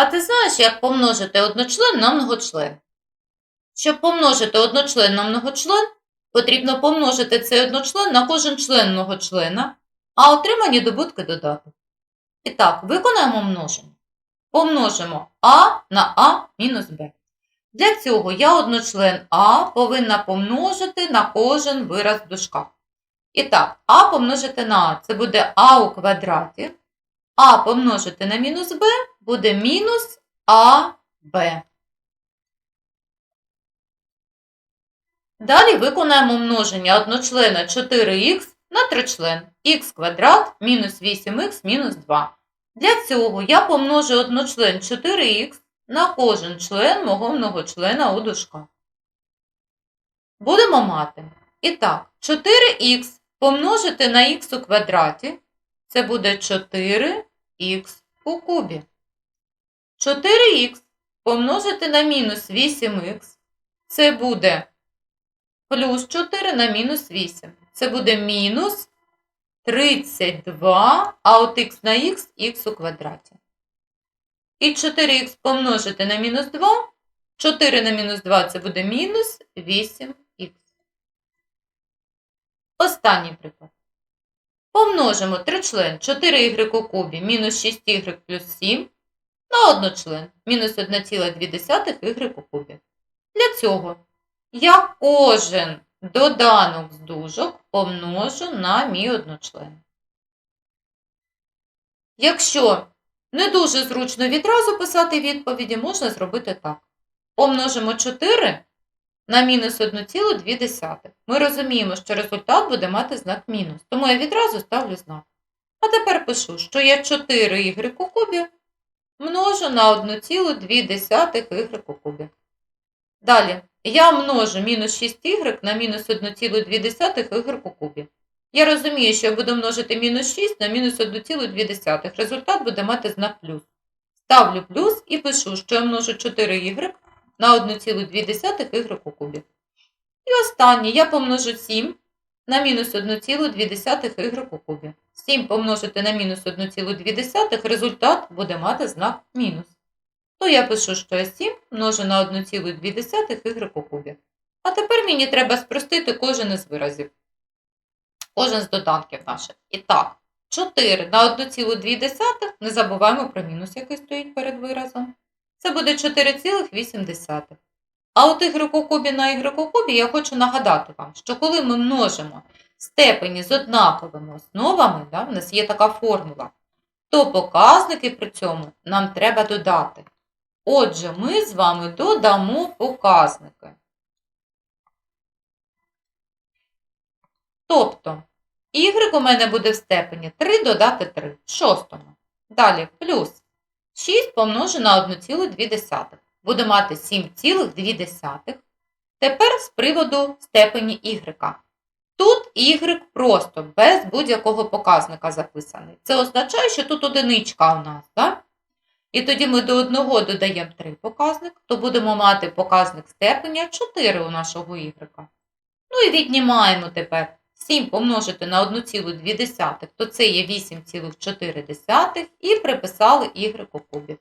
А ти знаєш, як помножити одночлен на многочлен? Щоб помножити одночлен на многочлен, потрібно помножити цей одночлен на кожен член многочлена, а отримані добутки додати. І так, виконаємо множення. Помножимо А на А мінус Б. Для цього я одночлен А повинна помножити на кожен вираз в дужках. І так, А помножити на А це буде А у квадраті. А помножити на мінус Б буде мінус АБ. Далі виконаємо множення одночлена 4х на тричлен х квадрат мінус 8х мінус 2. Для цього я помножу одночлен 4х на кожен член мого многочлена у дужках. Будемо мати. І так, 4х помножити на х у квадраті це буде 4х у кубі. 4х помножити на мінус 8х це буде плюс 4 на мінус 8. Це буде мінус 32, а от х на х х у квадраті. І 4х помножити на мінус 2. 4 на мінус 2 це буде мінус 8х. Останній приклад. Помножимо тричлен 4y у кубі мінус 6y плюс 7 на одночлен мінус 1,2y у кубі. Для цього я кожен доданок з дужок помножу на мій одночлен. Якщо не дуже зручно відразу писати відповіді, можна зробити так. Помножимо 4 на мінус 1,2. Ми розуміємо, що результат буде мати знак мінус, тому я відразу ставлю знак. А тепер пишу, що я 4y у кубі множу на 1,2y у кубі. Далі, я множу мінус 6y на мінус 1,2y у кубі. Я розумію, що я буду множити мінус 6 на мінус 1,2. Результат буде мати знак плюс. Ставлю плюс і пишу, що я множу 4y на 1,2y у кубі. І останнє я помножу 7 на мінус 1,2y у кубі. 7 помножити на мінус 1,2, результат буде мати знак мінус. То я пишу, що я 7 множу на 1,2y у кубі. А тепер мені треба спростити кожен із виразів. Кожен з доданків наших. І так, 4 на 1,2, не забуваємо про мінус, який стоїть перед виразом. Це буде 4,8. А от y у кубі на y у кубі я хочу нагадати вам, що коли ми множимо степені з однаковими основами, да, в нас є така формула, то показники при цьому нам треба додати. Отже, ми з вами додамо показники. Тобто, y у мене буде в степені 3 додати 3 в шостому. Далі плюс 6 помножу на 1,2. Буду мати 7,2. Тепер з приводу степені y. Тут y просто без будь-якого показника записаний. Це означає, що тут одиничка у нас. Так? І тоді ми до 1 додаємо 3 показник, то будемо мати показник степеня 4 у нашого y. Ну і віднімаємо тепер 7 помножити на 1,2, то це є 8,4 і приписали y у кубі.